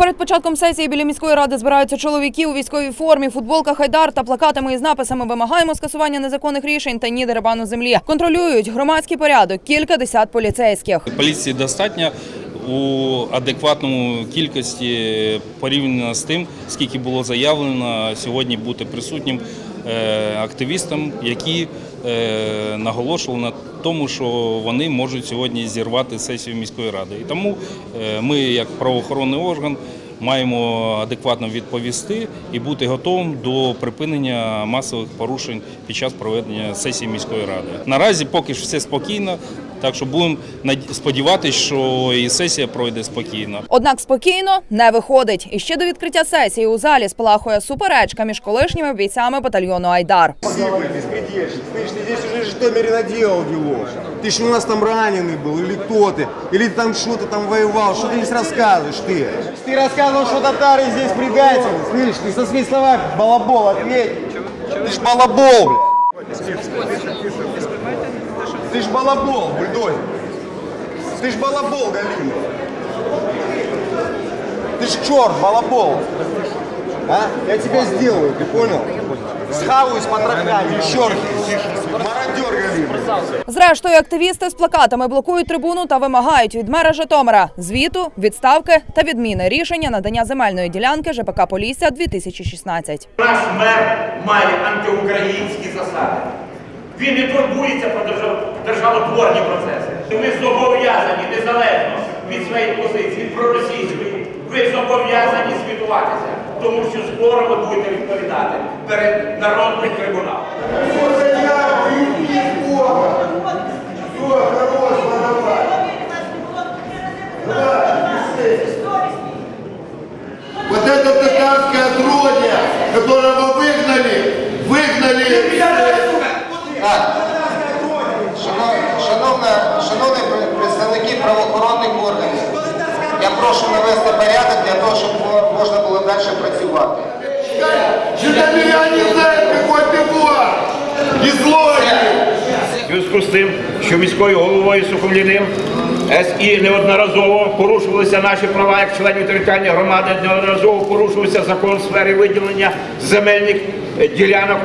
Перед початком сесії біля міської ради збираються чоловіки у військовій формі, футболках Хайдар та плакатами із написами Вимагаємо скасування незаконних рішень та ні дерибану землі. Контролюють громадський порядок кілька десят поліцейських. Поліції достатньо у адекватному кількості порівняно з тим, скільки було заявлено сьогодні бути присутнім активістам, які е, наголошували на тому, що вони можуть сьогодні зірвати сесію міської ради. І тому е, ми, як правоохоронний орган, маємо адекватно відповісти і бути готовим до припинення масових порушень під час проведення сесії міської ради. Наразі поки ж все спокійно, так що будемо над- сподіватися, що і сесія пройде спокійно. Однак спокійно не виходить. І ще до відкриття сесії у залі спалахує суперечка між колишніми бійцями батальйону Айдар. Спасибо, беспредельщик. Ты ж ты здесь уже Житомире наделал делов. Ты ж у нас там раненый был, или кто ты, или ты там что-то там воевал, что ты здесь рассказываешь ты? Ты рассказывал, что татары здесь предатели, слышь, ты со своими словами балабол ответь. Ты ж балабол, блядь. Ты ж балабол, бульдозер. Ты ж балабол, Галина. Ты ж черт, балабол. А? Я тебя сделаю, ты понял? Схаваю с потрохами, еще раз. Мародер, Галина. Зрештою, активісти з плакатами блокують трибуну та вимагають від мера Житомира звіту, відставки та відміни рішення надання земельної ділянки ЖПК Полісся 2016. Наш мер має антиукраїнські засади. Він не турбується про держав- своєї позиції, від проросійської, ви зобов'язані звітуватися, тому що скоро ви будете відповідати перед народним трибуналом. Вот это татарское отродье, которого выгнали, выгнали. Шанов- прошу навести порядок для того, щоб можна було далі працювати. Житомиряне знают, какой ты вор и злой. В зв'язку з тим, що міською головою Сухомліним СІ неодноразово порушувалися наші права як членів територіальної громади, неодноразово порушувався закон у сфері виділення земельних е, ділянок.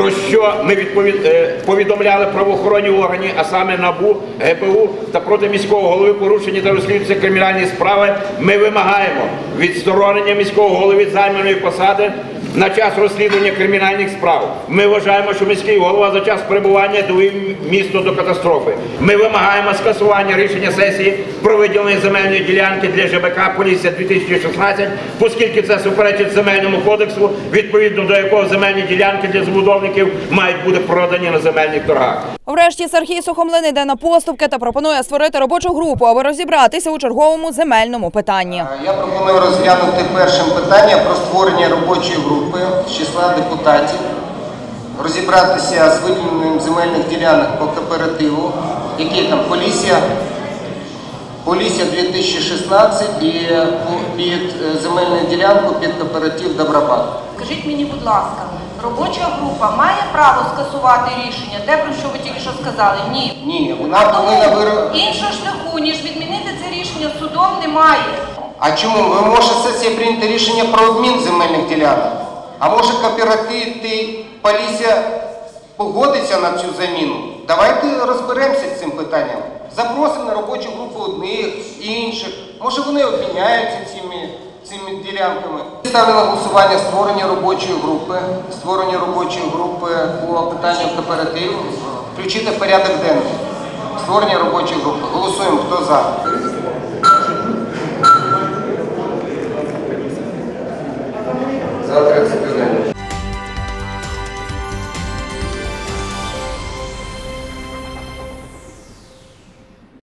Про що ми е, повідомляли правоохоронні органи, а саме НАБУ, ГПУ та проти міського голови порушені та розслідуються кримінальні справи. Ми вимагаємо відсторонення міського голови від посади на час розслідування кримінальних справ. Ми вважаємо, що міський голова за час перебування довів місто до катастрофи. Ми вимагаємо скасування рішення сесії про виділення земельної ділянки для ЖБК Полісся 2016, оскільки це суперечить земельному кодексу, відповідно до якого земельні ділянки для забудовників мають бути продані на земельних торгах. Врешті Сергій Сухомлин йде на поступки та пропонує створити робочу групу, аби розібратися у черговому земельному питанні. Я пропоную розглянути першим питання про створення робочої групи з числа депутатів, розібратися з виділенням земельних ділянок по кооперативу, які там Полісся, Полісся 2016 і під е, земельну ділянку під кооператив Добробат. Скажіть мені, будь ласка, робоча група має право скасувати рішення, те, про що ви тільки що сказали? Ні. Ні, вона повинна виро... Іншого шляху, ніж відмінити це рішення судом, немає. А чому? Ви може сесія прийняти рішення про обмін земельних ділянок? А може кооператив ти Полісся погодиться на цю заміну? Давайте розберемося з цим питанням. Запросимо на робочу групу одних, інших. Може вони обміняються цими, цими ділянками. Ставлю на голосування створення робочої групи, створення робочої групи по питанням кооперативу, включити в порядок денний. Створення робочої групи. Голосуємо, хто за. За 35.